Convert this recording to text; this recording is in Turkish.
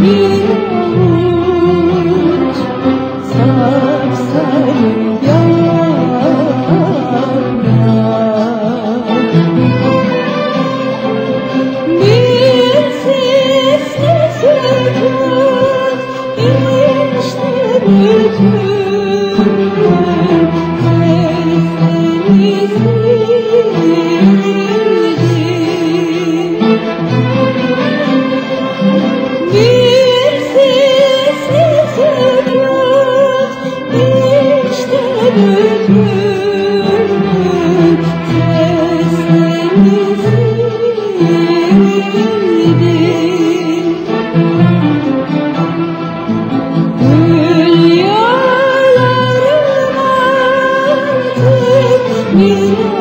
bir avuç Sarsar bütün sesleri you.